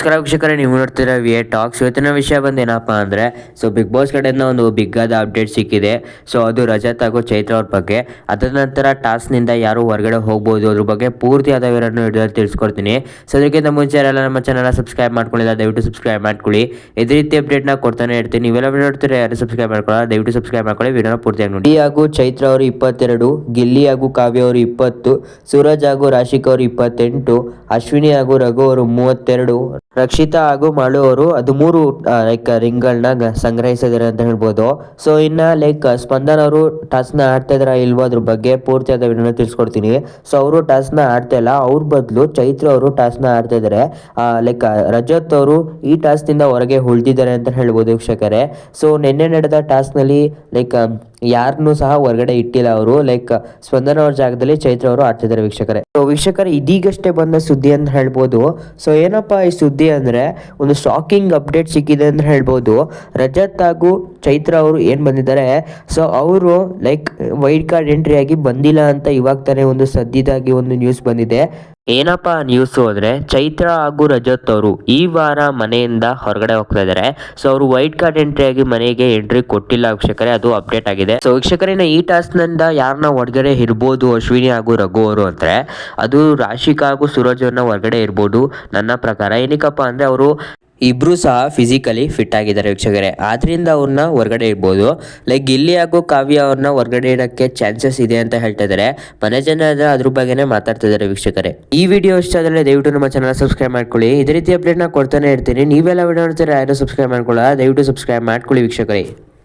ನಮಸ್ಕಾರ ವೀಕ್ಷಕರೇ, ನೀವು ನೋಡ್ತಿರೋ ವಿ ಎ ಟಾಕ್ಸ್ ಇವತ್ತಿನ ವಿಷಯ ಬಂದು ಏನಪ್ಪ ಅಂದರೆ ಸೊ ಬಿಗ್ ಬಾಸ್ ಕಡೆಯಿಂದ ಒಂದು ಬಿಗ್ಗಾದ ಅಪ್ಡೇಟ್ ಸಿಕ್ಕಿದೆ. ಸೊ ಅದು ರಜತ್ ಹಾಗೂ ಚೈತ್ರ ಅವ್ರ ಬಗ್ಗೆ. ಅದರ ನಂತರ ಟಾಸ್ನಿಂದ ಯಾರು ಹೊರಗಡೆ ಹೋಗ್ಬೋದು, ಅದ್ರ ಬಗ್ಗೆ ಪೂರ್ತಿ ಆದ ವಿವರನ್ನು ಹಿಡಿದು ತಿಳಿಸ್ಕೊಡ್ತೀನಿ. ಸೊ ಅದಕ್ಕಿಂತ ಮುಂಚೆ ಎಲ್ಲ ನಮ್ಮ ಚಾನಲ್ ಸಬ್ಸ್ಕ್ರೈಬ್ ಮಾಡ್ಕೊಳ್ಳಿಲ್ಲ ದಯವಿಟ್ಟು ಸಬ್ಸ್ಕ್ರೈಬ್ ಮಾಡ್ಕೊಳ್ಳಿ. ಇದೇ ರೀತಿ ಅಪ್ಡೇಟ್ನ ಕೊಡ್ತಾನೆ ಇರ್ತೀನಿ. ನೀವೆಲ್ಲ ನೋಡ್ತೀರ ಯಾರು ಸಬ್ಸ್ಕ್ರೈಬ್ ಮಾಡ್ಕೊಳ್ಳೋ ದಯವಿಟ್ಟು ಸಬ್ಸ್ಕ್ರೈಬ್ ಮಾಡ್ಕೊಳ್ಳಿ. ವಿಡಿಯೋನ ಪೂರ್ತಿಯಾಗಿ ನೋಡಿ. ಹಾಗೂ ಚೈತ್ರ ಅವರು ಇಪ್ಪತ್ತೆರಡು, ಗಿಲ್ಲಿ ಹಾಗೂ ಕಾವ್ಯ ಅವರು ಇಪ್ಪತ್ತು, ಸೂರಜ್ ಹಾಗೂ ರಾಶಿಕ್ ಅವರು ಇಪ್ಪತ್ತೆಂಟು, ಅಶ್ವಿನಿ ಹಾಗೂ ರಘು ಅವರು ಮೂವತ್ತೆರಡು. ರಕ್ಷಿತಾ ಹಾಗೂ ಅವರು ಹದಿಮೂರು ಲೈಕ್ ರಿಂಗ್ಗಳನ್ನ ಸಂಗ್ರಹಿಸಿದ್ದಾರೆ ಅಂತ ಹೇಳ್ಬೋದು. ಸೊ ಇನ್ನು ಲೈಕ್ ಸ್ಪಂದನ್ ಅವರು ಟಾಸ್ನ ಆಡ್ತಾ ಇದಾರ ಇಲ್ವೋ ಅದ್ರ ಬಗ್ಗೆ ಪೂರ್ತಿಯಾದ ವಿಡಿಯೋನ ತಿಳಿಸ್ಕೊಡ್ತೀನಿ. ಸೊ ಅವರು ಟಾಸ್ನ ಆಡ್ತಾ ಇಲ್ಲ. ಅವ್ರ ಬದಲು ಚೈತ್ರ ಅವರು ಟಾಸ್ನ ಆಡ್ತಾ ಇದ್ದಾರೆ. ಲೈಕ್ ರಜತ್ ಅವರು ಈ ಟಾಸ್ನಿಂದ ಹೊರಗೆ ಉಳಿದಿದ್ದಾರೆ ಅಂತ ಹೇಳ್ಬೋದು ವೀಕ್ಷಕರೇ. ಸೊ ನಿನ್ನೆ ನಡೆದ ಟಾಸ್ಕ್ನಲ್ಲಿ ಲೈಕ್ ಯಾರನ್ನೂ ಸಹ ಹೊರಗಡೆ ಇಟ್ಟಿಲ್ಲ ಅವರು. ಲೈಕ್ ಸ್ಪಂದನ ಅವ್ರ ಜಾಗದಲ್ಲಿ ಚೈತ್ರ ಅವರು ಆಡ್ತಿದ್ದಾರೆ ವೀಕ್ಷಕರೇ. ಸೊ ವೀಕ್ಷಕರೇ, ಇದೀಗಷ್ಟೇ ಬಂದ ಸುದ್ದಿ ಅಂತ ಹೇಳ್ಬೋದು. ಸೊ ಏನಪ್ಪ ಈ ಸುದ್ದಿ ಅಂದ್ರೆ, ಒಂದು ಶಾಕಿಂಗ್ ಅಪ್ಡೇಟ್ ಸಿಕ್ಕಿದೆ ಅಂತ ಹೇಳ್ಬೋದು. ರಜತ್ ಹಾಗೂ ಚೈತ್ರ ಅವರು ಏನು ಬಂದಿದ್ದಾರೆ? ಸೊ ಅವರು ಲೈಕ್ ವೈಟ್ ಕಾರ್ಡ್ ಎಂಟ್ರಿ ಆಗಿ ಬಂದಿಲ್ಲ ಅಂತ ಇವಾಗ ತಾನೇ ಒಂದು ಸದ್ಯದಾಗಿ ಒಂದು ನ್ಯೂಸ್ ಬಂದಿದೆ. ಏನಪ್ಪ ನ್ಯೂಸು ಅಂದರೆ ಚೈತ್ರ ಹಾಗೂ ರಜತ್ ಅವರು ಈ ವಾರ ಮನೆಯಿಂದ ಹೊರಗಡೆ ಹೋಗ್ತಾ ಇದ್ದಾರೆ ಸೊ ಅವರು ವೈಟ್ ಕಾರ್ಡ್ ಎಂಟ್ರಿ ಆಗಿ ಮನೆಗೆ ಎಂಟ್ರಿ ಕೊಟ್ಟಿಲ್ಲ ವೀಕ್ಷಕರೇ, ಅದು ಅಪ್ಡೇಟ್ ಆಗಿದೆ. ಸೊ ವೀಕ್ಷಕರೇನ ಈ ಟಾಸ್ಕ್ನಿಂದ ಯಾರನ್ನ ಹೊರಗಡೆ ಇರ್ಬೋದು ಅಶ್ವಿನಿ ಹಾಗೂ ರಘು ಅವರು ಅಂದರೆ, ಅದು ರಾಶಿಕಾ ಹಾಗೂ ಸೂರಜ್ ಅವ್ರನ್ನ ಹೊರಗಡೆ ಇರ್ಬೋದು ನನ್ನ ಪ್ರಕಾರ. ಏನಕ್ಕಪ್ಪ ಅಂದ್ರೆ, ಅವರು ಇಬ್ರು ಸಹ ಫಿಸಿಕಲಿ ಫಿಟ್ ಆಗಿದ್ದಾರೆ ವೀಕ್ಷಕರೇ. ಆದ್ರಿಂದ ಅವ್ರನ್ನ ಹೊರಗಡೆ ಇಡ್ಬೋದು. ಲೈಕ್ ಇಲ್ಲಿ ಹಾಗೂ ಕಾವ್ಯ ಅವ್ರನ್ನ ಹೊರಗಡೆ ಇಡಕ್ಕೆ ಚಾನ್ಸಸ್ ಇದೆ ಅಂತ ಹೇಳ್ತಾ ಇದ್ದಾರೆ ಮನೆ ಜನ ಅದ್ರ ಬಗ್ಗೆನೇ ಮಾತಾಡ್ತಾ ಇದ್ದಾರೆ ವೀಕ್ಷಕರೇ. ಈ ವಿಡಿಯೋ ಇಷ್ಟ ಆದರೆ ದಯವಿಟ್ಟು ನಮ್ಮ ಚಾನಲ್ ಸಬ್ಸ್ಕ್ರೈಬ್ ಮಾಡ್ಕೊಳ್ಳಿ. ಇದೇ ರೀತಿ ಅಪ್ಡೇಟ್ನ ಕೊಡ್ತಾನೆ ಇರ್ತೀನಿ. ನೀವೆಲ್ಲ ವಿಡಿಯೋ ನೋಡ್ತೀರಾ, ಯಾರು ಸಬ್ಸ್ಕ್ರೈಬ್ ಮಾಡ್ಕೊಳ್ಳೋ ದಯವಿಟ್ಟು ಸಬ್ಸ್ಕ್ರೈಬ್ ಮಾಡ್ಕೊಳ್ಳಿ ವೀಕ್ಷಕರೇ.